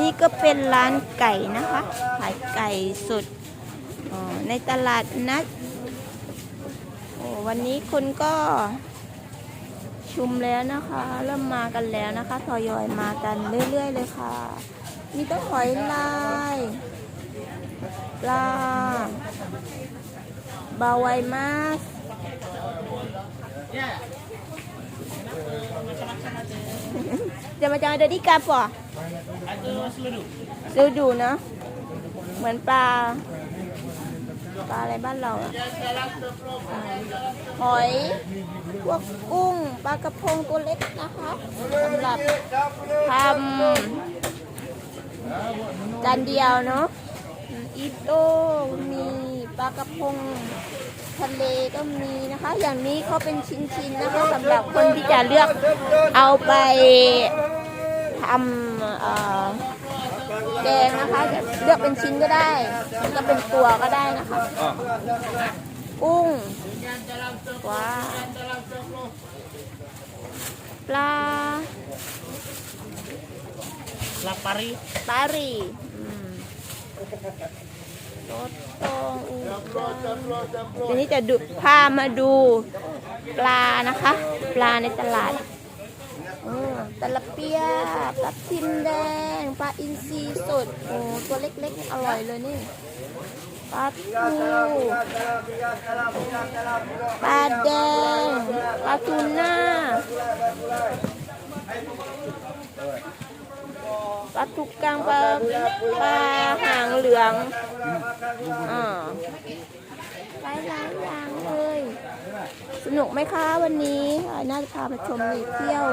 นี่ก็เป็นร้านไก่นะคะขายไก่สดในตลาดนัดโอ้วันนี้คนก็ชุมแล้วนะคะ เริ่มมากันแล้วนะคะทยอยมากันเรื่อยๆเลยค่ะ มีต้นหอยลายปลาบาไวมาส จะมาจอยเดดี้กาปอดูดูเนาะเหมือนปลา ปลาอะไรบ้านเราอะหอย พวกกุ้ง ปลากระพงตัวเล็กนะคะสำหรับทำจานเดียวเนาะอีโต้มีปลากระพง ทะเลก็มีนะคะ อย่างนี้เขาเป็นชิ้นๆนะคะสำหรับคนที่จะเลือกเอาไปทำแกงนะคะจะเลือกเป็นชิ้นก็ได้แล้วก็เป็นตัวก็ได้นะคะกุ้งว้าปลาลาปารีปารี รสตองอูทีนี้จะดูพามาดูปลานะคะ ปลาในตลาดอืมตะลเปียปลาทิมแดง ปลาอินทรีสดโอ้ตัวเล็กๆ อร่อยเลยนี่ ปลาทูปลาแดง ปลาทูน่า ปลาทุกกลางปลาปลาหางเหลืองอ่าหลายหลายอย่างเลย สนุกไหมคะวันนี้น่าจะพามาชมไปเที่ยว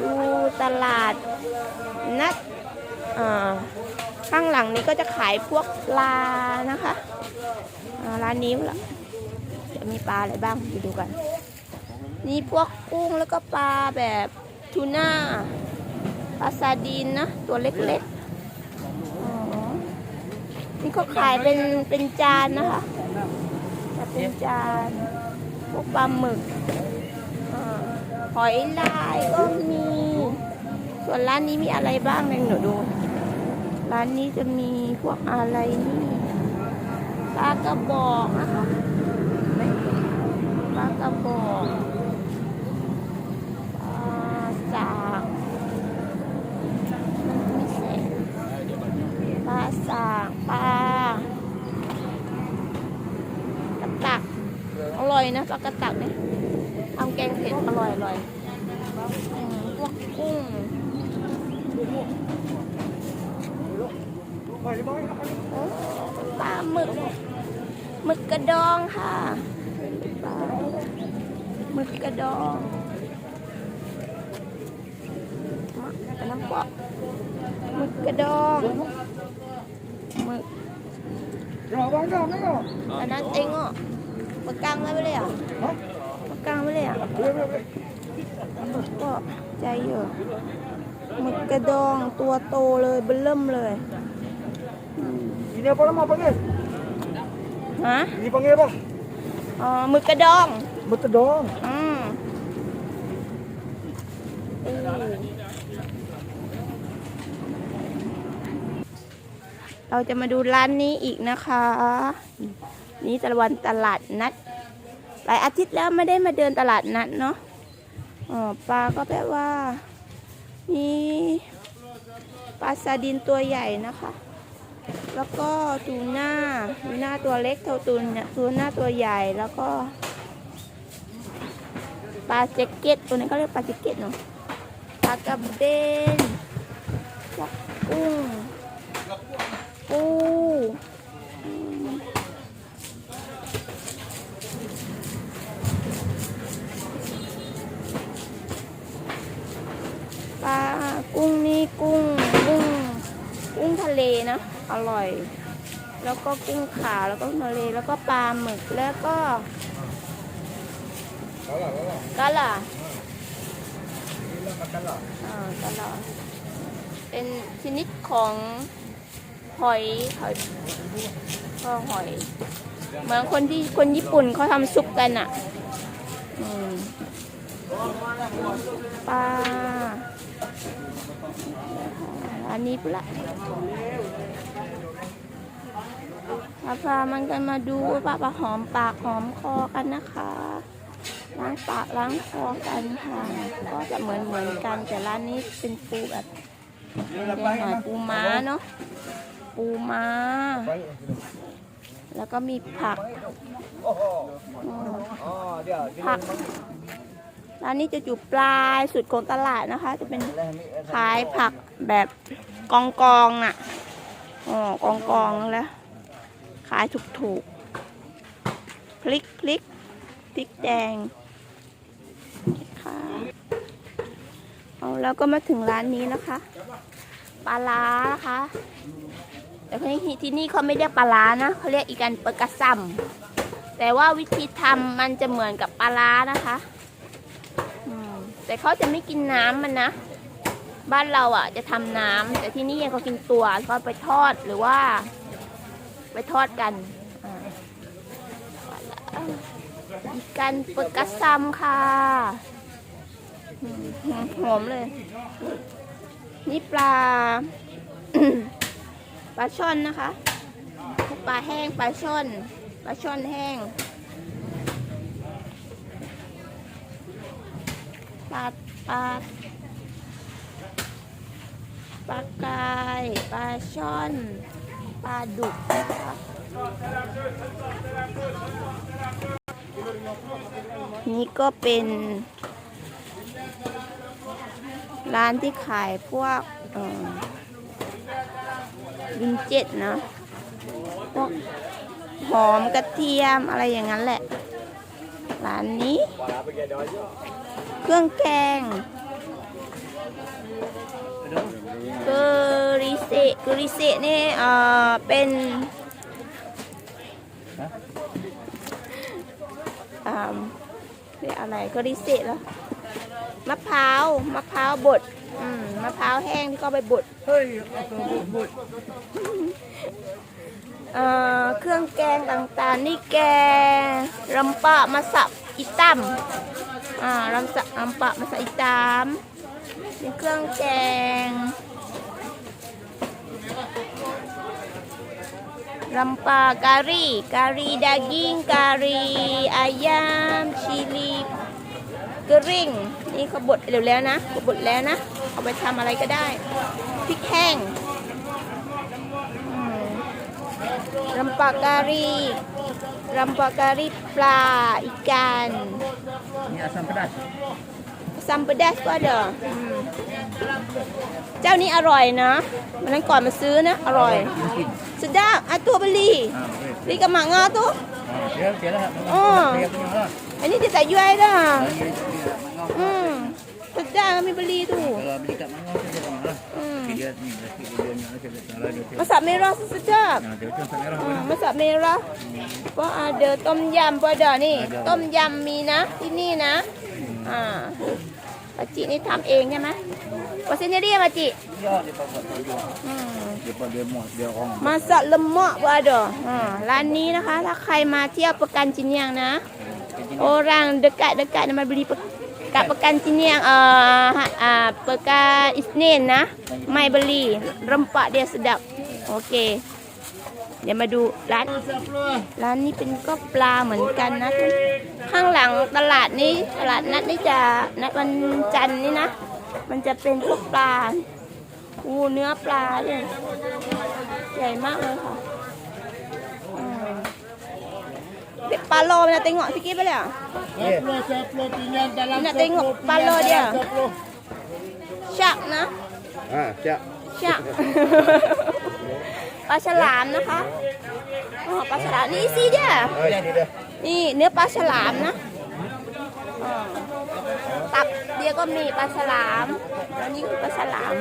ดูตลาดนัดอ่าข้างหลังนี้ก็จะขายพวกปลานะคะอ่าร้านนี้ละจะมีปลาอะไรบ้างไปดูกัน นี่พวกกุ้งแล้วก็ปลาแบบทูน่า ปลาซาดีนนะตัวเล็กๆอ๋อนี่เขาขายเป็นเป็นจานนะคะจะเป็นจานพวกปลาหมึกอ่าหอยลายก็มี ส่วนร้านนี้มีอะไรบ้างเนี่ยหนูดู ร้านนี้จะมีพวกอะไรนี่ปลากระบอกนะคะปลากระบอกปลาสากมันมีแสงปลาสากปลากระตัก อร่อยนะ ปลากระตักเนี่ยทำแกงเผ็ดอร่อยอร่อยอืมพวกกุ้งโอ้ปลาหมึกหมึกกระดองค่ะปลาหมึกกระดองมาอันน้ำปอกหมึกกระดองหมึกอันนั้นเองอะ มากางไว้ไม่เลยอะมากางไว้เลยอะก็ใจเยอะหมึกกระดองตัวโตเลยเบิ่มเลย Ini apa nama panggil? ฮะ Ini panggil apa? อ๋อหมึกกระดอง Betul dong. อืมอืมเราจะมาดูร้านนี้อีกนะคะ นี่ตะวันตลาดนัด หลายอาทิตย์แล้วไม่ได้มาเดินตลาดนัดเนาะอ๋อปลาก็แปลว่ามีปลาซาดินตัวใหญ่นะคะ แล้วก็ทูน่าทูน่าตัวเล็กเท่าตูนเนี่ยทูน่าตัวใหญ่แล้วก็ปลาเจ็กเก็ตตัวนี้ก็เรียกปลาเจ็กเก็ตเนาะปลากระเบนกุ้ง ปูอืมปลากุ้งนี่กุ้งกุ้งกุ้งทะเลนะ อ ร่อย แล้วก็กุ้งขาวแล้วก็ทะเลแล้วก็ปลาหมึกแล้วก็กะหล่ะอ่ากะหล่ะเป็นชนิดของหอยหอยก็หอย เหมือนคนที่คนญี่ปุ่นเขาทำซุปกันอะปลาร้านนี้ปละ มาพามันกันมาดูปลาปลาหอมปากหอมคอกันนะคะล้างปากล้างคอกันค่ะก็จะเหมือนเหมือนกันแต่ร้านนี้เป็นปูแบบเป็นหอยปูม้าเนาะปูม้า แล้วก็มีผักผักร้านนี้จะอยู่ปลายสุดของตลาดนะคะ จะเป็นขายผักแบบกองกองน่ะอ๋อกองกองแล้ว ขายถูกถูกๆพริกพริกพริกแดงค่ะเอาแล้วก็มาถึงร้านนี้นะคะ ปลาล้านะคะ แต่ที่ที่นี่เขาไม่เรียกปลาล้านะเขาเรียกอีกันเปรกระซัมแต่ว่าวิธีทำมันจะเหมือนกับปลาล้านะคะแต่เขาจะไม่กินน้ำมันนะ บ้านเราอะจะทำน้ำแต่ที่นี่เขากินตัวเขาไปทอดหรือว่า ไปทอดกันอีกันเปอร์กระซัมค่ะหอมเลย นี่ปลา ปลาช่อนนะคะ ปลาแห้งปลาช่อน ปลาช่อนแห้ง ปลาปลาปลากายปลาช่อน ลาดุกนะคะนี่ก็เป็น ร้านที่ขายพวกวินเจ็ดนะพวกหอมกระเทียมอะไรอย่างนั้นแหละ ร้านนี้ เครื่องแกง เริกอริเซนี่เอ่อเป็นอ่าเรียกอะไรกอริเซแล้วมะพร้าวมะพร้าวบดอืมมะพร้าวแห้งที่เขาไปบด Hei, apa but? เอ่อเครื่องแกงต่างๆ นี่แกงรำปะมาสับอิตัมอ่ารำสะรำปะมาสับอิตามเป็นเครื่องแกง รำปะการีการีดากิ้งการีอายามชิลีกริงนี่เขาบดเร็วแล้วนะเขาบดแล้วนะ เอาไปทำอะไรก็ได้ พริกแห้งรำปาการีรำปาการีปลาอีกัน Ni asam pedas. ซัมเจ้านี้อร่อยนะวันนั้นก่อนมาซื้อนะ อร่อย Mungkin. สุดยอดอาตัวบลี Ha, okey. ลีกับหมางาตัว Ha, dia dia lah. Oh. Dia punya lah. อันนี้จะใส่ย้วยด้ะ Ha, dia dia mangau. อืมสุดยอดมีบลีตัว Kalau beli kat mangau tu dia punya lah. อืม Okey, Dia ni nasi dia ni nasi dia salah dia. มาสับเมรอสุดยอด Ha, dia macam asam merah อืม pun. มาสับเมรอก็อาเดอต้มยำปอเดอนี่ต้มยำมีนะที่นี่นะ อ่าปาจินี่ทำเองใช่ไหม วาเซเนเรียมาจิ Ya, dia buat dia. อืม Dia buat dia muat dia orang. มาสัละเมาะบาดออ่าร้านนี้นะคะ ถ้าใครมาเที่ยวประกันจินยังนะ orang dekat-dekat nama beli pe- kat pekan sini yang uh, ha- uh, pekan Isnin นะไม่บลีรำปะ dia sedap โอเคเดี๋ยวมาดูร้านร้านนี้เป็นก็ปลาเหมือนกันนะ ข้างหลังตลาดนี้ตลาดนัดนี่จะนัดวันจันทร์นี่นะ มันจะเป็นพวกปลาอูเนื้อปลาเนี่ยใหญ่มากเลยค่ะอืมเด็กปลาโลมันนะเต็งเหงาะสิกี้ไปเลยอะ Sepuluh, sepuluh pinggan dalam Nak tengok kepala dia. Sepuluh. shark นะ Ha, siap. shark ปลาฉลามนะคะอ๋อปลาฉลามนี่สิเดีย Ha, ini dia. นี่เนื้อปลาฉลามนะอ๋อตับ เดียวก็มีปลาฉลามอันนี้คือปลาฉลาม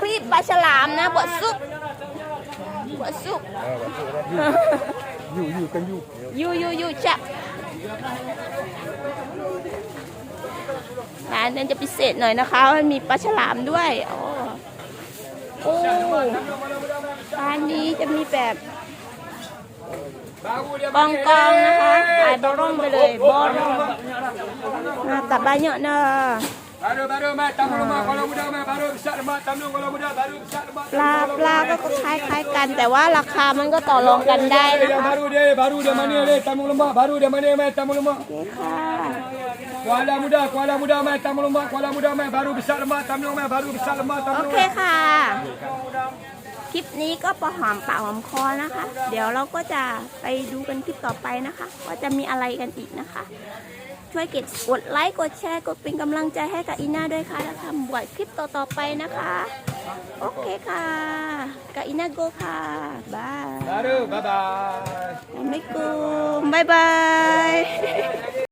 คลิปปลาฉลามนะบดซุปบดซุป You, you kan you. ยูยูยูจับร้านนั้นจะพิเศษหน่อยนะคะ มันมีปลาฉลามด้วยโอ้โอ้ร้านนี้จะมีแบบกองกองๆนะคะขายบอร่องไปเลยบอร่อง Nah, tak banyak dah. Baru baru mai tamu rumah kalau muda mai baru besar lemak tamu kalau muda baru besar lemak ปลาปลาก็คล้ายๆกัน แต่ว่าราคามันก็ต่อรองกันได้นะ dia คะ baru dia baru dia mana dia tamu lemak baru dia mana mai tamu lemak โอเคค่ะ Kuala muda kuala muda mai tamu lemak kuala muda mai baru besar lemak tamu mai baru besar lemak โอ tamu เคค่ะ คลิปนี้ก็ประหอมปากหอมคอนะคะ เดี๋ยวเราก็จะไปดูกันคลิปต่อไปนะคะ ว่าจะมีอะไรกันอีกนะคะ ช่วยกดกดไลค์กดแชร์กดเป็นกำลังใจให้กับอีน่าด้วยค่ะแล้วทำบวชคลิปต่อๆไปนะคะ โอเคค่ะกับอีน่าโกค่ะบาย Baru bye bye ไม่กูมบายบาย